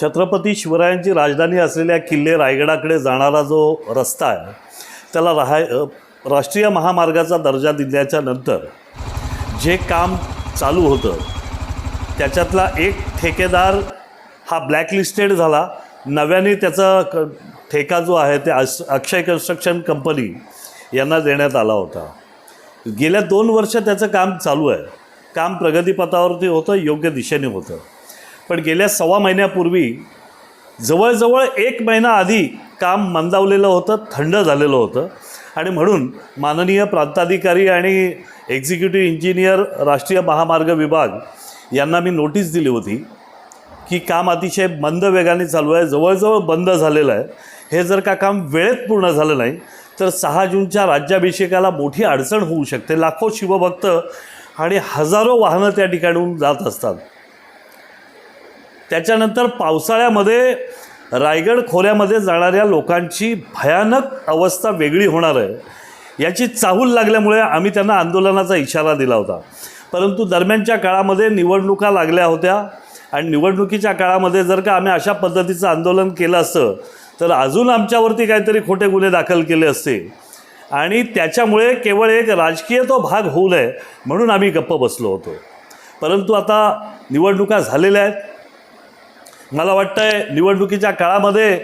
छत्रपती शिवरायांची राजधानी असलेल्या किल्ले रायगडाकडे जाणारा जो रस्ता आहे त्याला राहाय राष्ट्रीय महामार्गाचा दर्जा दिल्याच्या नंतर जे काम चालू होतं त्याच्यातला एक ठेकेदार हा ब्लॅकलिस्टेड झाला. नव्याने त्याचा क ठेका जो आहे ते अस अक्षय कन्स्ट्रक्शन कंपनी यांना देण्यात आला होता. गेल्या दोन वर्ष त्याचं काम चालू आहे. काम प्रगतीपथावरती होतं योग्य दिशेने होतं. पण गेल्या सव्वा महिन्यापूर्वी जवळजवळ एक महिना आधी काम मंदावलेलं होतं थंड झालेलं होतं. आणि म्हणून माननीय प्रांताधिकारी आणि एक्झिक्युटिव्ह इंजिनियर राष्ट्रीय महामार्ग विभाग यांना मी नोटीस दिली होती की काम अतिशय मंद वेगाने चालू आहे जवळजवळ बंद झालेलं आहे. हे जर का काम वेळेत पूर्ण झालं नाही तर सहा जूनच्या राज्याभिषेकाला मोठी अडचण होऊ शकते. लाखो शिवभक्त आणि हजारो वाहनं त्या ठिकाणून जात असतात. त्याच्यानंतर पावसाळ्यामध्ये रायगड खोऱ्यामध्ये जाणाऱ्या लोकांची भयानक अवस्था वेगळी होणार आहे. याची चाहूल लागल्यामुळे आम्ही त्यांना आंदोलनाचा इशारा दिला होता. परंतु दरम्यानच्या काळामध्ये निवडणुका लागल्या होत्या आणि निवडणुकीच्या काळामध्ये जर का आम्ही अशा पद्धतीचं आंदोलन केलं असतं तर अजून आमच्यावरती काहीतरी खोटे गुन्हे दाखल केले असते. आणि त्याच्यामुळे केवळ एक राजकीय तो भाग होऊ नये म्हणून आम्ही गप्प बसलो होतो. परंतु आता निवडणुका झालेल्या आहेत. मला वाटतं आहे निवडणुकीच्या काळामध्ये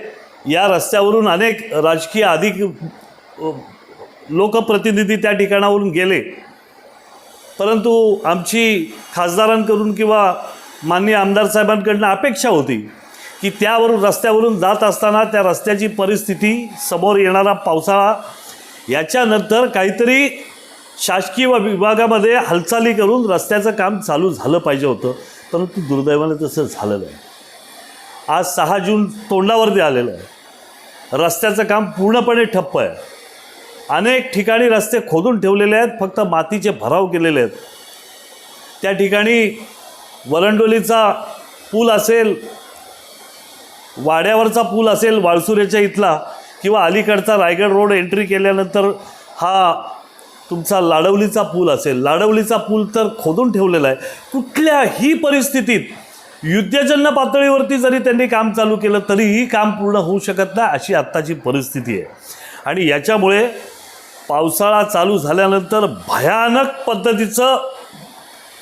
या रस्त्यावरून अनेक राजकीय अधिक लोकप्रतिनिधी त्या ठिकाणावरून गेले. परंतु आमची खासदारांकडून किंवा माननीय आमदार साहेबांकडनं अपेक्षा होती की त्यावरून रस्त्यावरून जात असताना त्या रस्त्याची परिस्थिती समोर येणारा पावसाळा याच्यानंतर काहीतरी शासकीय विभागामध्ये हालचाली करून रस्त्याचं काम चालू झालं पाहिजे होतं. परंतु दुर्दैवाने तसं झालं नाही. आज सहा जून तोंडावरती आलेलं आहे. रस्त्याचं काम पूर्णपणे ठप्प आहे. अनेक ठिकाणी रस्ते खोदून ठेवलेले आहेत फक्त मातीचे भराव केलेले आहेत. त्या ठिकाणी वरंडोलीचा पूल असेल वाड्यावरचा पूल असेल वाळसुरेच्या इथला किंवा अलीकडचा रायगड रोड एंट्री केल्यानंतर हा तुमचा लाडवलीचा पूल असेल. लाडवलीचा पूल तर खोदून ठेवलेला आहे. कुठल्याही परिस्थितीत युद्धजन्य पातळीवरती जरी त्यांनी काम चालू केलं तरीही काम पूर्ण होऊ शकत नाही अशी आत्ताची परिस्थिती आहे. आणि याच्यामुळे पावसाळा चालू झाल्यानंतर भयानक पद्धतीचं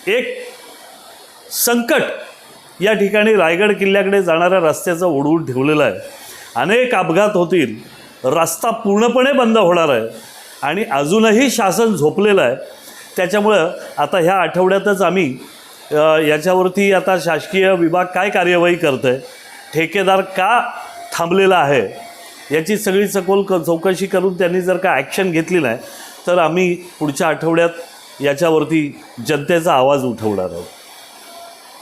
एक संकट या ठिकाणी रायगड किल्ल्याकडे जाणाऱ्या रस्त्याचं ओढवून ठेवलेलं आहे. अनेक अपघात होतील. रस्ता पूर्णपणे बंद होणार आहे. आणि अजूनही शासन झोपलेलं आहे. त्याच्यामुळं आता ह्या आठवड्यातच आम्ही याच्यावरती आता शासकीय विभाग काय कार्यवाही करतं आहे ठेकेदार का थांबलेला आहे? याची सगळी सखोल क चौकशी करून त्यांनी जर का ॲक्शन घेतली नाही तर आम्ही पुढच्या आठवड्यात याच्यावरती जनतेचा आवाज उठवणार आहोत.